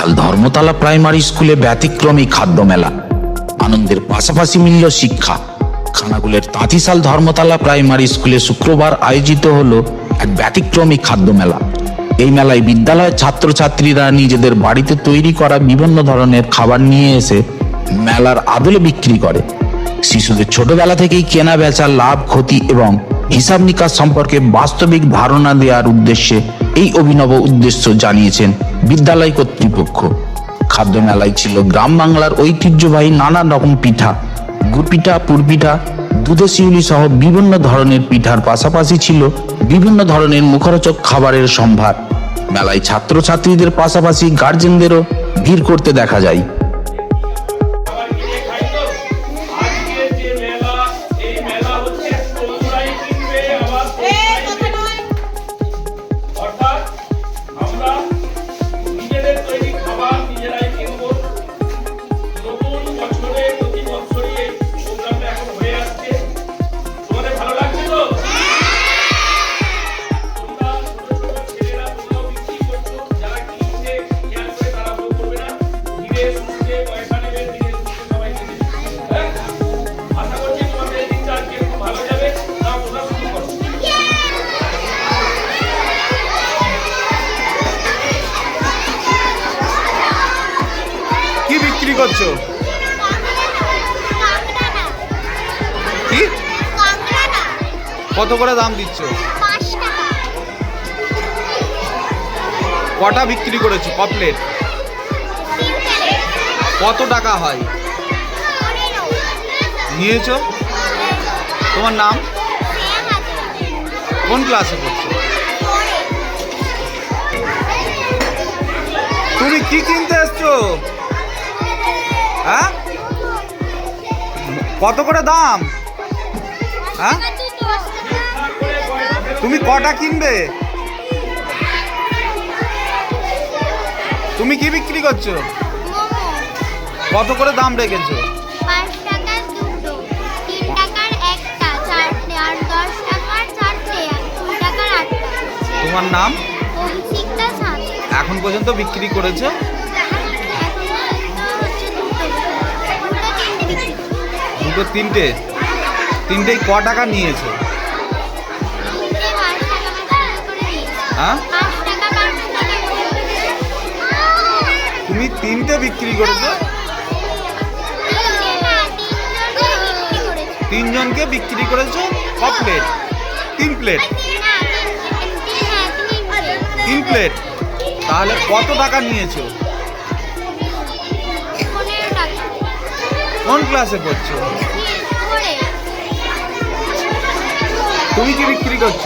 তাঁতিশাল Dharmatala primary স্কুলে ব্যতিক্রমী খাদ্য মেলা আনন্দের পাশাপাশি মিলল শিক্ষা। খানাগুলের তাঁতিশাল ধর্মতলা প্রাইমারি স্কুলে শুক্রবার আয়োজিত হলো এক ব্যতিক্রমী খাদ্য মেলা এই মেলায় বিদ্যালয়ের ছাত্রছাত্রীরা নিজেদের বাড়িতে তৈরি করা বিভিন্ন ধরনের খাবার নিয়ে এসে মেলার আদলে বিক্রি করে। শিশুদের ছোটবেলা থেকেই কেনা, বেচা, লাভ, ক্ষতি এবং হিসাব নিকাশ সম্পর্কে বাস্তবিক ধারণা দেওয়ার উদ্দেশ্যে এই অভিনব উদ্দেশ্য জানিয়েছেন বিদ্যালয় কর্তৃপক্ষ। খাদ্য মেলায় ছিল গ্রাম বাংলার ঐতিহ্যবাহী নানা রকম পিঠা। গুপিঠা পুরপিঠা দুধে শিউলি সহ বিভিন্ন ধরনের পিঠার পাশাপাশি ছিল বিভিন্ন ধরনের মুখরোচক খাবারের সম্ভার। মেলায় ছাত্রছাত্রীদের পাশাপাশি গার্জেনদেরও ভিড় করতে দেখা যায়। করছ কি? কত করে দাম দিচ্ছ? কটা বিক্রি করেছ ক প্লেট কত টাকা হয়? নিয়েছো? তোমার নাম? কোন ক্লাসে পড়ছো? তুমি কি কিনতে এসছো? হ্যাঁ? কত করে দাম? হ্যাঁ? তুমি কটা কিনবে? তুমি কি বিক্রি করছ? কত করে দাম রেখেছো? তোমার নাম? এখন পর্যন্ত বিক্রি করেছ? দুটো তিনটে। তিনটেই ক টাকা নিয়েছো? হ্যাঁ? তুমি তিনটে বিক্রি করেছ? তিনজনকে বিক্রি করেছি? ক প্লেট তিন প্লেট তিন প্লেট তাহলে কত টাকা নিয়েছো? কোন ক্লাসে পড়ছো? তুমি কি বিক্রি করছ?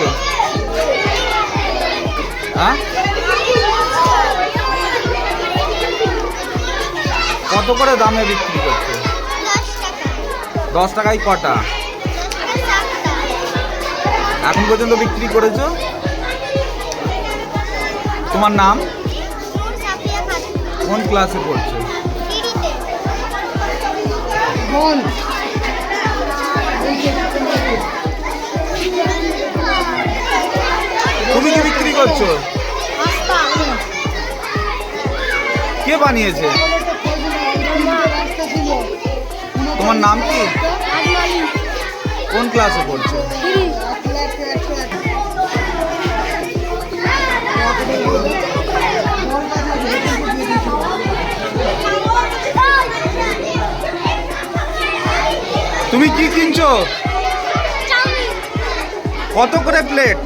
কত করে দামে বিক্রি করছ? দশ টাকায় কটা? এখন পর্যন্ত বিক্রি করেছ? তোমার নাম? কোন ক্লাসে পড়ছো? তুমি কি বিক্রি করছ? কে বানিয়েছে? তোমার নাম কি? কোন ক্লাসে পড়ছো? তুমি কি কিনছো? কত করে প্লেট?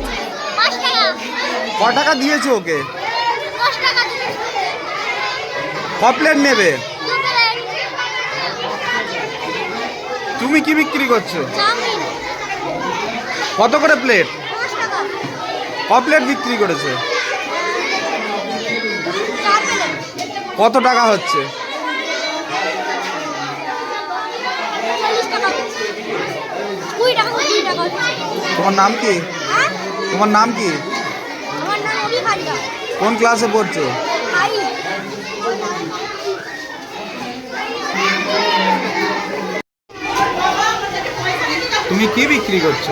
ক টাকা দিয়েছ ওকে? ক প্লেট নেবে? তুমি কি বিক্রি করছ? কত করে প্লেট? ক প্লেট বিক্রি করেছে? কত টাকা হচ্ছে চল্লিশ টাকা কুড়ি টাকা কুড়ি টাকা তোমার নাম কি? হ্যাঁ? তোমার নাম কি? কোন ক্লাসে পড়ছো? তুমি কি বিক্রি করছ?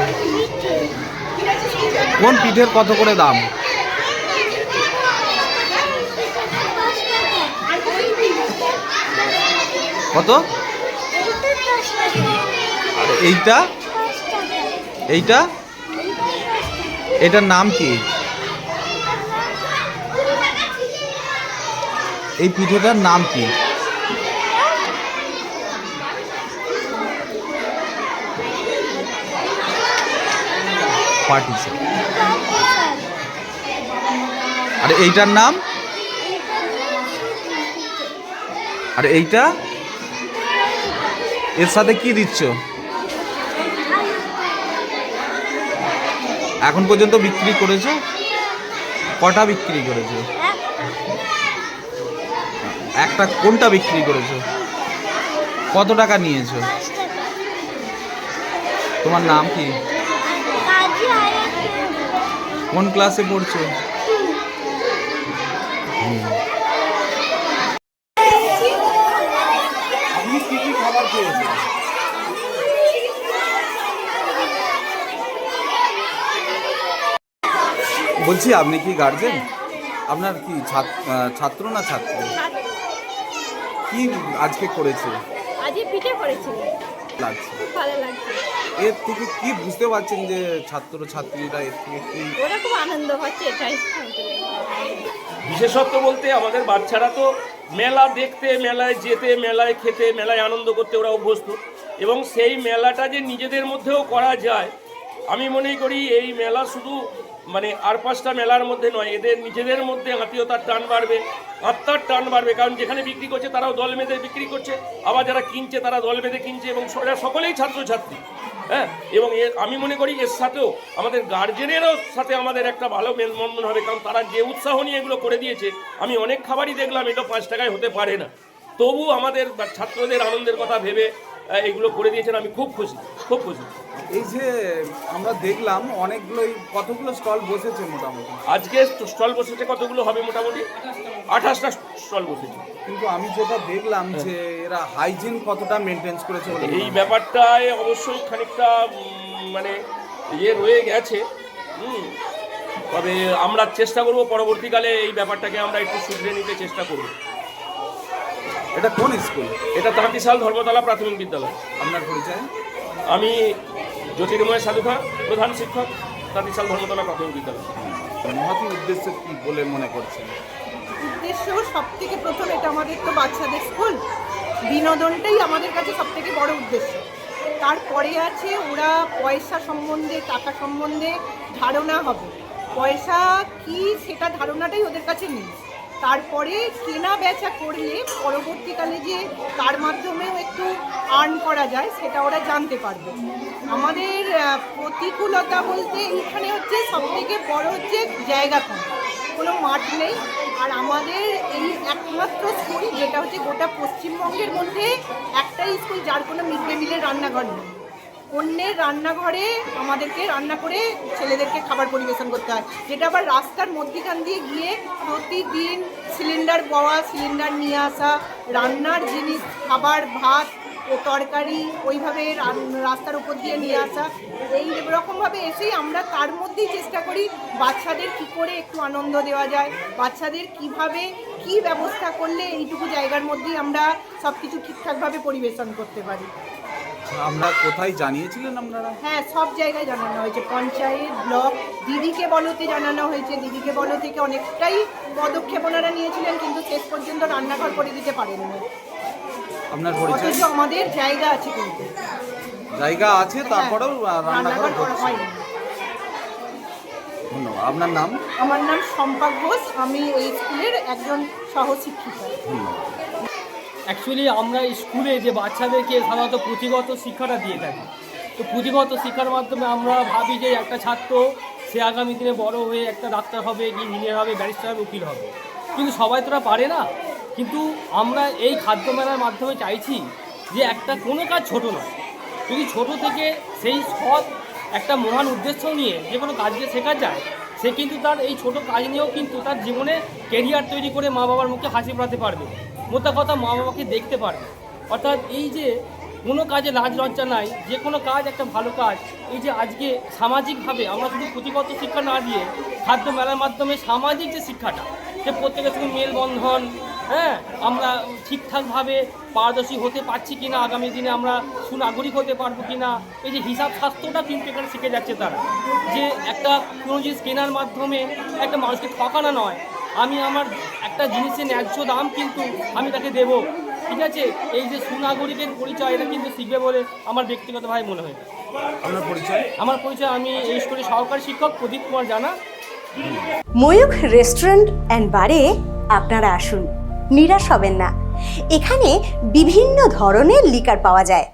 কোন পিঠের কত করে দাম? কত? এইটা? এইটা? এটার নাম কি? এই পিঠেটার নাম কি? আর এইটার নাম? আর এইটা? এর সাথে কি দিচ্ছ? এখন পর্যন্ত বিক্রি করেছ? কটা বিক্রি করেছ? একটা কোনটা বিক্রি করেছ? কত টাকা নিয়েছো? তোমার নাম কি? কোন ক্লাসে পড়ছো? আপনি কি কি খাবার খেয়েছেন বলছি আপনি কি গার্জেন আপনার কি ছাত- ছাত্র না ছাত্র? কি আজকে করেছে? আজকে পিঠে করেছিল লাগছে। খুব ভালো লাগছে। এর থেকে কি বুঝতে পারছেন যে ছাত্র ছাত্রীরা এর থেকে কি? ওরা খুব আনন্দ পাচ্ছে এটাই বিশেষত্ব বলতে আমাদের বাচ্চারা তো মেলা দেখতে মেলায় যেতে মেলায় খেতে মেলায় আনন্দ করতে ওরা অভ্যস্ত। এবং সেই মেলাটা যে নিজেদের মধ্যেও করা যায় আমি মনে করি এই মেলা শুধু মানে আর পাঁচটা মেলার মধ্যে নয়, এদের নিজেদের মধ্যে আত্মীয়তার টান বাড়বে, আত্মার টান বাড়বে, কারণ যেখানে বিক্রি করছে তারাও দল বেঁধে বিক্রি করছে, আবার যারা কিনছে তারা দল বেঁধে কিনছে, এবং সকলেই ছাত্রছাত্রী হ্যাঁ? এবং এর, আমি মনে করি এর সাথেও আমাদের গার্জেনেরও সাথে আমাদের একটা ভালো মেলবন্ধন হবে, কারণ তারা যে উৎসাহ নিয়ে এগুলো করে দিয়েছে, আমি অনেক খাবারই দেখলাম, এটা পাঁচ টাকায় হতে পারে না। তবু আমাদের ছাত্রদের আনন্দের কথা ভেবে এগুলো করে দিয়েছেন, আমি খুব খুশি খুব খুশি। এই যে আমরা দেখলাম অনেকগুলোই কতগুলো স্টল বসেছে মোটামুটি? আজকে স্টল বসেছে কতগুলো হবে মোটামুটি? আঠাশটা স্টল বসেছে। কিন্তু আমি যেটা দেখলাম যে এরা হাইজিন কতটা মেনটেন্স করেছে এই ব্যাপারটায় অবশ্যই খানিকটা মানে ইয়ে রয়ে গেছে। হুম। তবে আমরা চেষ্টা করব পরবর্তীকালে এই ব্যাপারটাকে আমরা একটু শুধরে নিতে চেষ্টা করব। এটা কোন স্কুল? এটা তাঁতিশাল ধর্মতলা প্রাথমিক বিদ্যালয়। আপনার পরিচয়? আমি জ্যোতির্ময় সাধুখা প্রধান শিক্ষক তাঁতিশাল ধর্মতলা প্রাথমিক বিদ্যালয়। মহতি উদ্দেশ্য কি বলে মনে করছেন? উদ্দেশ্য সব থেকে প্রথম এটা আমাদের তো বাচ্চাদের স্কুল। বিনোদনটাই আমাদের কাছে সব থেকে বড় উদ্দেশ্য। তারপরে আছে ওরা পয়সা সম্বন্ধে টাকা সম্বন্ধে ধারণা হবে। পয়সা কি সেটা ধারণাটাই ওদের কাছে নেই। তারপরে কেনা বেচা করলে পরবর্তীকালে যে তার মাধ্যমেও একটু আর্ন করা যায়, সেটা ওরা জানতে পারবে। আমাদের প্রতিকূলতা বলতে এখানে হচ্ছে সব থেকে বড় হচ্ছে জায়গা কম কোনো মাঠ নেই। আর আমাদের এই একমাত্র স্কুল যেটা হচ্ছে গোটা পশ্চিমবঙ্গের মধ্যে একটাই স্কুল যার কোনো মিড ডে মিলের রান্নাঘর নেই। অন্যের রান্নাঘরে আমাদেরকে রান্না করে ছেলেদেরকে খাবার পরিবেশন করতে হয়। যেটা আবার রাস্তার মধ্যিখান দিয়ে গিয়ে প্রতিদিন সিলিন্ডার পাওয়া সিলিন্ডার নিয়ে আসা, রান্নার জিনিস, খাবার, ভাত ও তরকারি ওইভাবে রাস্তার উপর দিয়ে নিয়ে আসা। এই রকমভাবে এসেই আমরা তার মধ্যেই চেষ্টা করি বাচ্চাদের কি করে একটু আনন্দ দেওয়া যায়, বাচ্চাদের কীভাবে কি ব্যবস্থা করলে এইটুকু জায়গার মধ্যেই আমরা সব কিছু ঠিকঠাকভাবে পরিবেশন করতে পারি। আমরা কোথায় জানিয়েছিলেন আপনারা? হ্যাঁ সব জায়গায় জানানো হয়েছে। পঞ্চায়েত ব্লক দিদিকে বলতে জানানো হয়েছে। দিদিকে বলো থেকে অনেকটাই পদক্ষেপ ওনারা নিয়েছিলেন কিন্তু শেষ পর্যন্ত রান্নাঘর করে দিতে পারেননি। আপনার পরিচয়? অথচ আমাদের জায়গা আছে কিন্তু। জায়গা আছে তারপরেও রান্নাঘর হয়নি। ধন্যবাদ। আপনার নাম? আমার নাম শম্পা ঘোষ। আমি এই স্কুলের একজন সহশিক্ষিকা। ধন্যবাদ। অ্যাকচুয়ালি আমরা স্কুলে যে বাচ্চাদেরকে সাধারণত পুঁথিগত শিক্ষাটা দিয়ে থাকি, তো পুঁথিগত শিক্ষার মাধ্যমে আমরা ভাবি যে একটা ছাত্র, সে আগামী দিনে বড় হয়ে একটা ডাক্তার হবে কি ইঞ্জিনিয়ার হবে ব্যারিস্টার হবে, উকিল হবে। কিন্তু সবাই তোরা পারে না। কিন্তু আমরা এই খাদ্য মেলার মাধ্যমে চাইছি যে একটা কোনো কাজ ছোট নয়। যদি ছোট থেকে সেই সৎ একটা মহান উদ্দেশ্য নিয়ে যে কোনো কাজকে শেখা যায়, সে কিন্তু তার এই ছোট কাজ নিয়েও কিন্তু তার জীবনে কেরিয়ার তৈরি করে মা বাবার মুখে হাসি ফোটাতে পারবে। মোটা কথা মা বাবাকে দেখতে পারবে। অর্থাৎ এই যে কোনো কাজে লাজ লজ্জা নাই, যে কোনো কাজ একটা ভালো কাজ, এই যে আজকে সামাজিকভাবে আমরা শুধু পুঁথিগত শিক্ষা না দিয়ে খাদ্য মেলার মাধ্যমে সামাজিক যে শিক্ষাটা, যে প্রত্যেকের সঙ্গে মেলবন্ধন হ্যাঁ আমরা ঠিকঠাকভাবে পারদর্শী হতে পারছি কিনা, আগামী দিনে আমরা সুনাগরিক হতে পারব কিনা, এই যে হিসাব শাস্ত্রটা কিন্তু এখানে শিখে যাচ্ছে তারা। যে একটা কোনো জিনিস কেনার মাধ্যমে একটা মানুষকে ঠকানো নয় আমি আমার একটা জিনিসের ন্যায্য দাম কিন্তু আমি তাকে দেব। ঠিক আছে? এই যে সুনাগরিকের পরিচয় এটা কিন্তু শিখবে বলে আমার ব্যক্তিগতভাবে মনে হয়। আপনার পরিচয়? আমার পরিচয় আমি এই স্কুলের সহকারী শিক্ষক প্রদীপ কুমার জানা। ময়ূখ রেস্টুরেন্ট অ্যান্ড বারে আপনারা আসুন। নিরাশ হবেন না। এখানে বিভিন্ন ধরনের লিকার পাওয়া যায়।